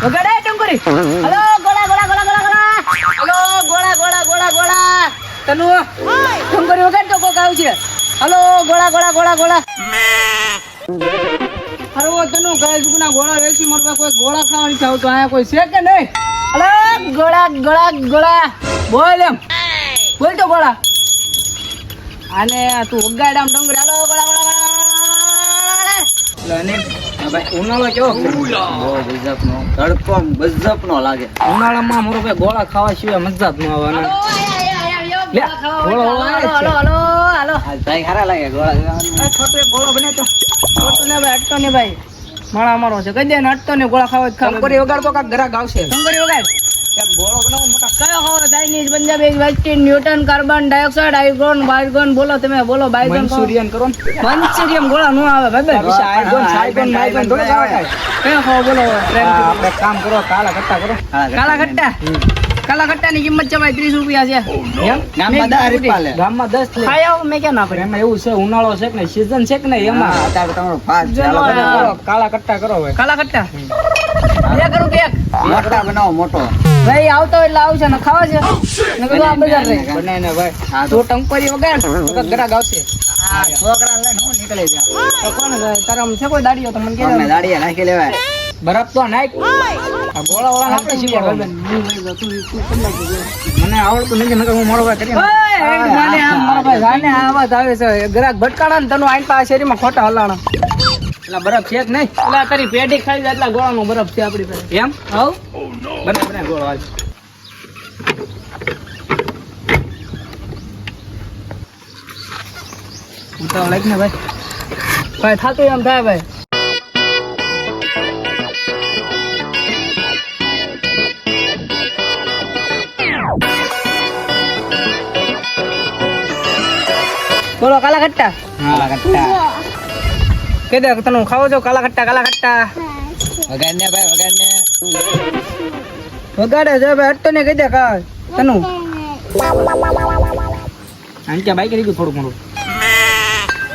વગાડે ટંકોરી હલો ગોળા ગોળા ગોળા ગોળા ગોળા હલો ગોળા ગોળા ગોળા ગોળા તનુ ટંકોરી વગાડ તો કોક આવશે હલો ગોળા ગોળા ગોળા ગોળા અરે તનુ ગાય જુગના ગોળા વેચી મરવા કોઈ ગોળા ખાવાની ચાવ તો આયા કોઈ છે કે નહીં અલે ગોળા ગોળા ગોળા બોલ એમ બોલ તો ગોળા આને તું વગાડ આમ ડંગરી હલો ગોળા ગોળા ગોળા અને ભાઈ ઉનાળો કેવો બહુ ગજબનો તડકો ગજબનો લાગે. ઉનાળામાં મારો ભાઈ ગોળા ખાવા સિવાય મજા જ ન આવે ને લે, ગોળો, ગોળો આવે જ ભાઈ સારા લાગે ગોળા ખાવાની. આ છોટુ એક ગોળો બને તો. છોટુ ને ભાઈ અટતો ને ભાઈ. માણા મારો છે. કહી દે ને અટતો ને ગોળા ખાવા જ ખાવા ટંકોરી વગાડ તો કાંક ટંકોરી વગાડ. કયો ખાવો Chinese Punjabi western Newton carbon dioxide argon bygone બોલો તમે બોલો બાયગોન ખાઓ. કરો ને. ગોળા નો આવે ભાઈ ભાઈ પછી સાયગોન બાયગોન થોડું ખાવા કયો ખાવો બોલો આપણે કામ કરો કાલા કરતા કરો. કાલા ખટ્ટા કાલા ખટ્ટા ની કિંમત છે ભાઈ ત્રીસ રૂપિયા છે. ગામમાં દસ રૂપિયા ગામમાં દસ લે. મેં ક્યાં ના પડે એમાં એવું છે ઉનાળો છે કે ને સીઝન છે કે ને એમાં? તમારો કાલા કટ્ટા કરો કાલા ખટ્ટા બે કરું કે લાકડા બનાવો મોટો. ભાઈ આવતો એટલે આવશે ને ખાવા છે ને તો આ બજાર રે બને ને ભાઈ હા તો. ટંકરી વગાડ તો ગ્રાહક આવશે. આ છોકરા લઈને હું નીકળે છે તો કોણ? તારા છે કોઈ દાડીઓ તો મને કે કહેજો. દાડીએ નાખી લેવાય. બરફ તો નાખ. આ ગોળા વાળા નાખે છે મને આવડતું નથી નકર હું મોડો ભાઈ કરી ઓય, હેડ માને ભાઈ જાને આ અવાજ આવે છે. ગ્રાહક ભટકાણા ને તને આઈન પાસે શેરીમાં ખોટા હલાણા. એટલે બરફ છે કે નહીં. એટલે તારી પેઢી ખાઈ જાય એટલા ગોળામાં બરફ છે આપડી પાસે. એમ? હવ બને બને ગોળો હાલ. ઉતાવળ લાગ ને ભાઈ. ભાઈ થાતું એમ થાય ભાઈ. બોલો કાલા કટ્ટા? કાલા કટ્ટા. કે દે તને ખાવો છો કાલા ખટ્ટા કાલા ખટ્ટા વગાડને ભાઈ વગાડને. વગાડે છે ભાઈ અટતો ને કહી દે કા તનુ. આને કે ભાઈ કરી ગયું થોડું ઘણું?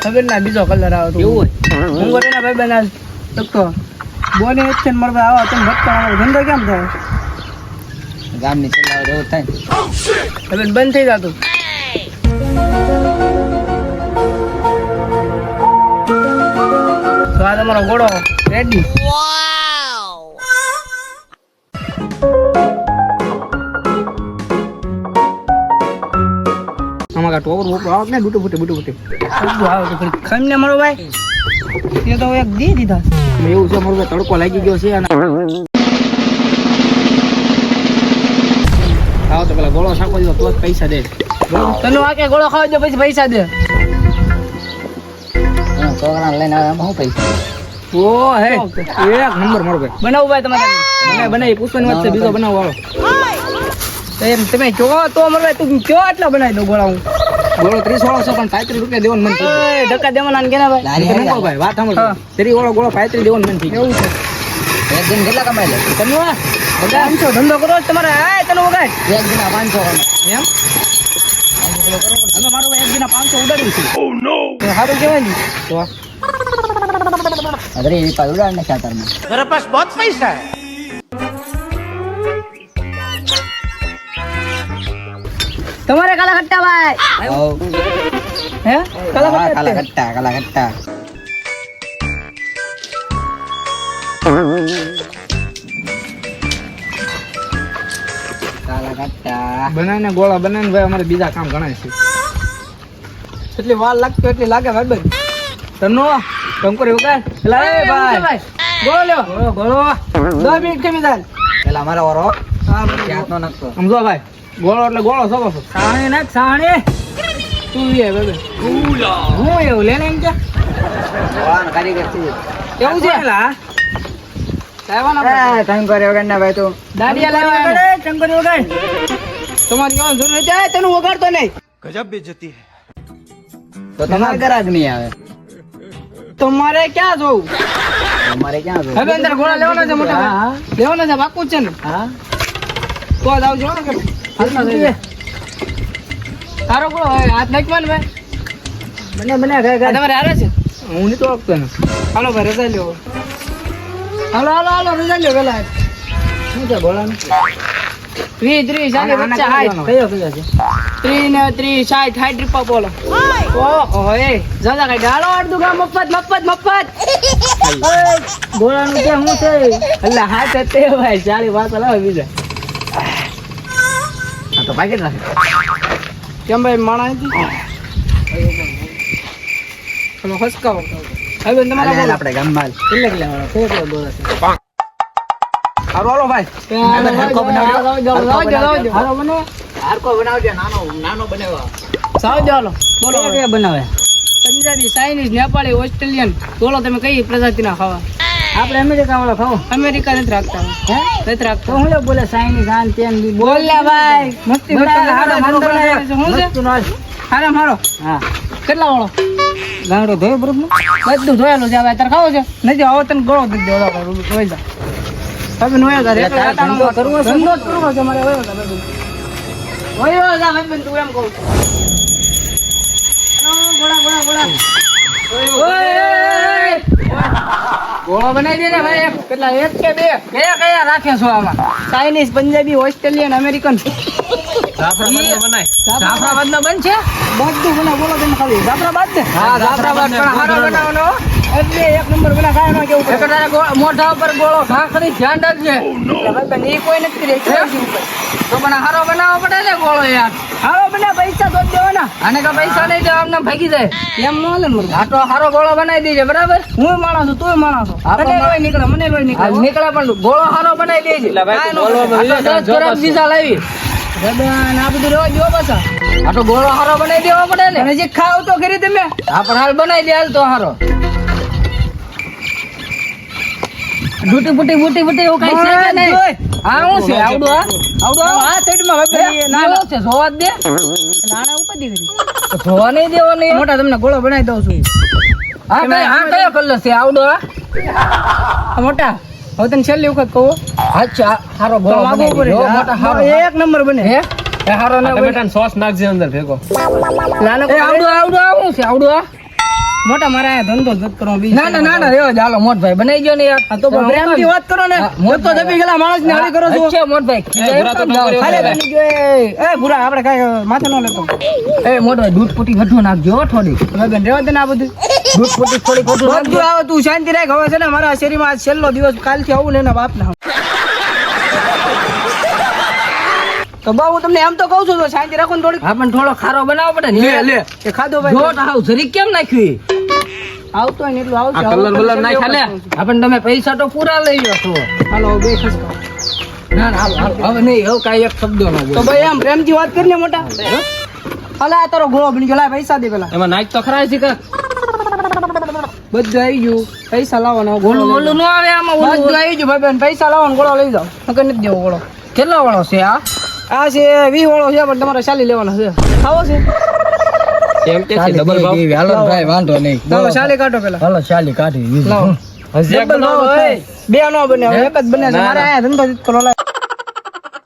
ખબર ના બીજો કલર આવે તો. એવું હું કરે ના ભાઈ બના તો બોને એક છે મારા આવો તને ભટકા ધંધો કેમ થાય? ગામની ચલાવ એવું થાય. બંધ થઈ જતું. આ તમારો ઘોડો. રેડી અમારા ટોપર બોપર આવત ને ડૂટે ફૂટે બુટું ફૂટે. બધું આવે તો ખરી. ખાઈને ને મારો ભાઈ. એ તો એક દી દીધા એવું છે મારું તડકો લાગી ગયો છે અને આવો તો પેલા ગોળો દીધો તો પૈસા દે. તને કે ગોળો ખાવા દે પછી પૈસા દે. છોકરાને લઈને આવે એમ શું પૈસા ઓ હે એક નંબર મારો ભાઈ બનાવું ભાઈ તમારે મને બનાવી પૂછવાની વાત છે બીજો બનાવો આવો એમ તમે જો તો મારો ભાઈ તું કયો આટલા બનાવી દો ગોળા હું ગોળો ત્રીસ વાળો. છે પણ પાંત્રીસ રૂપિયા દેવાનું મન થઈ ધક્કા દેવાના ને કેના ભાઈ ભાઈ વાત સાંભળો. ત્રીસ વાળો ગોળો પાંત્રીસ દેવાનું મન થઈ એવું છે એક દિન કેટલા કમાઈ લે તમે બધા ધંધો કરો જ તમારે. તને વગાડ એક દિન પાંચસો એમ? એક દિના પાંચસો ઉડાડ્યું છે તો સારું કહેવાય ને તો અરે એ પાછું ઉડાડ ને ખાતરમાં તમારે કાલા ખટ્ટા ભાઈ હવ. હે કાલા હા, ખટ્ટા કાલા જ તે. કટ્ટા કાલા કટ્ટા કાલા કટ્ટા બનાવીને ગોળા બનાવીને ભાઈ અમારે બીજા કામ ઘણા છે એટલી વાર લાગતો એટલી લાગે ભાઈ બેન તનો એવું વગાડ એલા એ ભાઈ. બોલો ગોળો. દસ મિનિટ કેમ થાય પેલા મારો વારો હા ક્યાં સમજો ભાઈ. ગોળો એટલે ગોળો છો? સાણી નાખ સાણી. તું એ બેબે હું એવું? લેને એમ કે? ભગવાન કારીગર છે એવું છે? પેલા લાવવાના એ, તને કરે વગર ના ભાઈ તું. દાડિયા લાવ્યા ટંકરી તમારી જરૂર નથી તને વગાડતો નહીં. તો તમારે ગ્રાહક નહીં આવે. તમારે ક્યાં જોવું? તમારે ક્યાં જોવું? હવે અંદર ઘોડા લેવાના છે મોટા. લેવાના છે પાકું છે ને. હા. તો જ આવજો. તારો ઘોડો હાથ નાખવા ને ભાઈ આ ગાય તમારે હારે છે? હું નહીં તો આપતો ને હાલો ભાઈ રજા લ્યો. હાલો હાલો હાલો રજા લેવો પેલા શું છે ગોળાનું વીસ ત્રીસ ચાલીસ આના પચાસ કયો કયો છે? ત્રીસ ને ત્રીસ સાઠ સાઠ રૂપિયા બોલો. ઓહો એ. જાજા કઈ ડાળો અડધું ગામ મફત મફત મફત. ઓય, કે શું છે? એટલે હા તો તે ભાઈ ચાલી વાત લાવે બીજા. હા તો પાકેટ રાખે કેમ ભાઈ માણા નથી? હસકાવો. હવે તમારા આપણે ગામમાં છે. હારું હાલો ભાઈ. હરખો બનાવજો. હારકો બનાવજો. નાનો નાનો બનાવવા. સાવ હાલો. બોલો કે બનાવે? Punjabi Chinese Nepali Australian. બોલો તમે કઈ પ્રજાતિના ખાવા? આપણે અમેરિકા વાળો ખાવ. અમેરિકા નથી રાખતા. હે? નથી રાખતો. હું લે બોલે ચાઇનીઝ આન તેન બી. બોલ લે ભાઈ. મસ્તી કરતા મારો બનાવે. છે? મસ્તીનો મારો હા. કેટલા વાળો? ગાંડો ધોયો બરોબર? બધું ધોયેલું છે હવે તારે ખાવો છે. નથી આવો તને ગળો દીધો દેવો જા. તમે નોયો જા ધંધો કરવો છે? ધંધો કરવો છે મારે વયો જા વયો જા ભાઈ તું એમ કહું છું. ગોળા ગોળા ગોળા. ઓય! ગોળો બનાવી દે ને ભાઈ એક. કેટલા એક કે બે? કયા કયા રાખે છો આમાં? Chinese Punjabi Australian American. Jafrabad નો બનશે? છે બધું બનાવ બોલો તમે ખાલી. જાફરાબાદ ને? હા, જાફરાબાદ પણ હારો બનાવવાનો એટલે એક નંબર બના ખાય નો કેવું પડે. તારે મોઢા ઉપર ગોળો ખાખરી ધ્યાન રાખજે એટલે ભાઈ કોઈ નથી તો પણ હારો બનાવવો પડે ને ગોળો યાર. હારો બના પૈસા તો દેવાના. આને કા પૈસા નહીં દેવા અમને ભાગી જાય. એમ ન હાલે ને મુર્ગા. આ હારો ગોળો બનાવી દેજે બરાબર? હું માણસ છું તું માણસ છો. મને લોહી નીકળે મને લોહી નીકળે. નીકળે પણ ગોળો હારો બનાવી દેજે. આ દસ ખરાબ લાવી. રબન આ બધું રેવા દ્યો પાછા. આ તો ગોળો હારો બનાવી દેવો પડે ને. અને જે ખાવ તો કરી તમે. હા પણ હાલ બનાવી દે હાલ તો હારો. બુટી બુટી બુટી બુટી એવું કઈ છે કે નહીં? હા હું છે? આવડો આ આવડું આ સાઈડમાં હવે ના ના છે જોવા દે. નાના ઉપાધી કરી. જોવા નહીં દેવો નહીં મોટા તમને ગોળો બનાવી દઉં છું. હા કઈ હા કયો કલર છે? આવડો આ આ મોટા. હવે તને છેલ્લી વખત કહું. અચ્છા હારો ગોળો. મોટા હારો. એક નંબર બને. હે? એ હારો ને સોસ નાખજે અંદર ભેગો. નાનો આવડો આવડું આવડું આવું છે? આવડું આ મોટા મારા ધંધો જ કરો ના ના ના ના રેવા ચાલો મોટભાઈ બનાવી ગયો ને યાર. તો પ્રેમથી વાત કરો ને. મોટ તો દબી ગયેલા માણસ ને હળી કરો છો. અચ્છા મોટભાઈ. ખાલે બની ગયો એ એ આપણે કાઈ માથે ન લેતો. એ મોટભાઈ દૂધ પૂટી હઠો નાખજો થોડી લગન રેવા દે ને આ બધું. દૂધ પૂટી થોડી ખોટું નાખજો. આવો તું શાંતિ રાખ. હવે છે ને મારા શેરીમાં આજ છેલ્લો દિવસ કાલથી આવું ને એના બાપના તો બા હું તમને એમ તો કહું છું તો શાંતિ રાખો ને થોડી હા પણ થોડો ખારો બનાવવો પડે ને લે લે. એ ખાધો ભાઈ જોટ હાવ જરી કેમ નાખ્યું આવતો હોય ને એટલું આવશે આ કલર બલર નાખ્યા લે. આપણ તમે પૈસા તો પૂરા લઈ લો છો. હાલો બે ખસકો ના ના હાલો, હાલો. હવે નહીં હવે કાંઈ એક શબ્દ નો તો ભાઈ આમ પ્રેમથી વાત કરીને મોટા. અલા આ તારો ગોળો બની ગયો. લાય પૈસા દે પેલા. એમાં નાખ તો ખરા છે કે? બધું આવી ગયું. પૈસા લાવવાનો ગોળો ઓલું નો આવે આમાં બધું આવી ગયું ભાઈ બેન. પૈસા લાવવાનો ગોળો લઈ જાઓ. નકર નથી દેવો ગોળો કેટલો વાળો છે આ? આ છે વી વાળો છે પણ તમારે ચાલી લેવાનો છે. ખાવો છે. એમ કે છે ડબલ ભાવ? હાલો ભાઈ વાંધો નહીં. ચાલો ચાલી કાઢો પેલા. હાલો ચાલી કાઢી લાવો. હજી એક ડબલ ભાવ ભાઈ. બે નો બને એક જ બને છે. મારે આયા ધંધો જ કરો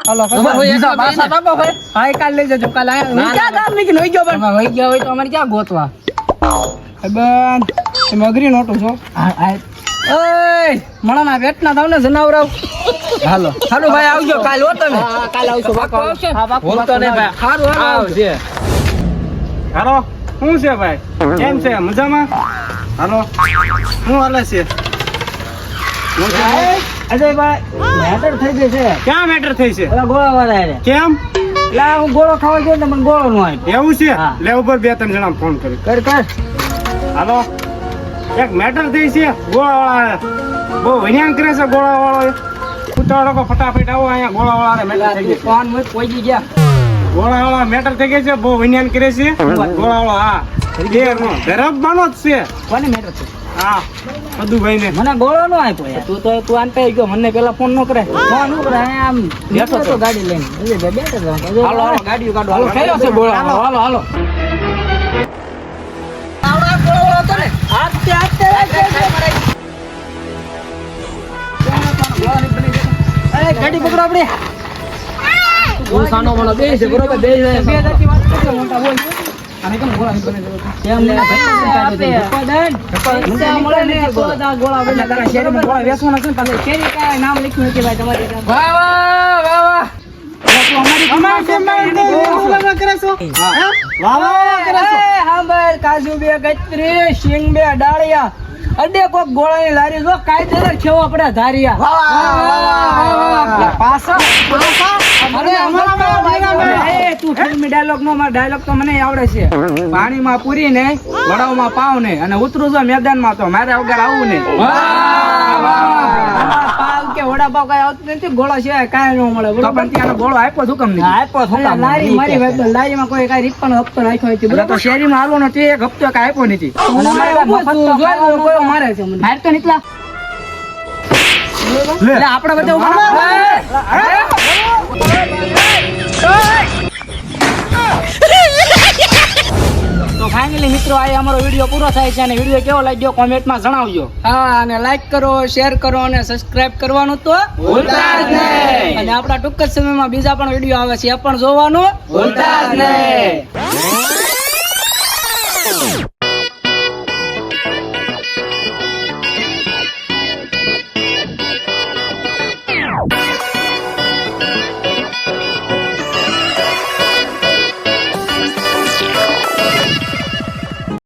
હાલો બીજા પાછા આપો ભાઈ. કાલ લઈ જજો. કાલ આયા હું ક્યાં કામ નીકળી ગયો પણ વહી ગયો હોય તો અમારે ક્યાં ગોતવા? બેન તમે અઘરી નોટો છો. ઓય મણાના પેટના થાવ ને જનાવરાવ. હાલો. હાલો ભાઈ આવજો. કાલ હો તમે. કાલ આવશો. પાકો આવશે. હા પાકો તો ને ભાઈ. સારું આવજો. હાલો શું છે ભાઈ? કેમ છે? મજામાં? હાલો શું હાલે છે? અજયભાઈ મેટર થઈ ગઈ છે. ક્યાં મેટર થઈ છે? ઓલા ગોળા વાળા કેમ? એટલે હું ગોળો ખાવા ગયો ને મને ગોળો નો આપ્યો. એવું છે. લે ઉપર બે ત્રણ જણા ફોન કરી. કર કર. હાલો. એક મેટર થઈ છે ગોળાવાળા બહુ વૈયાન કરે છે ગોળાવાળો ઉતાવળો ફટાફટ આવો અહીંયા ગોળાવાળા મેટર થઈ ગઈ ફોન ગયા. ગોળાવાળા મેટર થઈ ગયા છે બહુ વિજ્ઞાન કરે છે. ગોળાવાળો હા. બે ગરબ માનો જ છે. કોને મેટર છે? હા મધુભાઈ ને મને ગોળો નો આપ્યો તું તો તું આન ગયો મને પેલા ફોન નો કરે. ફોન નો કરે આમ બેઠો તો ગાડી લઈને. એટલે બેઠો તો હાલો હાલો ગાડીઓ કાઢો. હાલો ખેલો છે ગોળો. હાલો. હાલો આવડા ગોળો હતો ને આતે આતે અરે ગાડી પકડો આપણે. મને બે છે બરોબર બે છે બે જાતિ વાત કરજો મોટા બોલ આને કેમ ગોળા ને ગોળા શેરીમાં ગોળા છે શેરી નામ લખ્યું નથી ભાઈ તમારી વાહ વાહ વાહ વાહ? હા? અડે કોક લારી જો કાયદેસર ખેવો આપડે ધારિયા પાછા અરે અમારા ભાઈ એ તું ફિલ્મી ડાયલોગ નો મારો ડાયલોગ તો મને આવડે છે. પાણીમાં પૂરીને વડાવમાં પાવ ને અને ઉતરું જો મેદાનમાં તો મારે વગર આવું ને પાવ કે વડાપાવ કઈ આવતું નથી ગોળા છે કાંઈ ન મળે પણ ત્યાંનો ગોળો આપ્યો શું કામ નહીં આપ્યો લારી મારી લારીમાં કોઈ કાંઈ રીપણો હપ્તો રાખ્યો નથી તો શેરીમાં હાલવાનો તે એક હપ્તો કાંઈ આપ્યો નથી. મારે છે મારે તો નીકળા. આપણે બધા તો ફાઇનલી મિત્રો આ અમારો વીડિયો પૂરો થાય છે અને વીડિયો કેવો લાગ્યો? કોમેન્ટમાં જણાવજો. હા અને લાઈક કરો શેર કરો અને સબસ્ક્રાઇબ કરવાનું તો ભૂલતા જ નહીં. અને આપણા ટૂંક જ સમયમાં બીજા પણ વીડિયો આવે છે એ પણ જોવાનું ભૂલતા જ નહીં.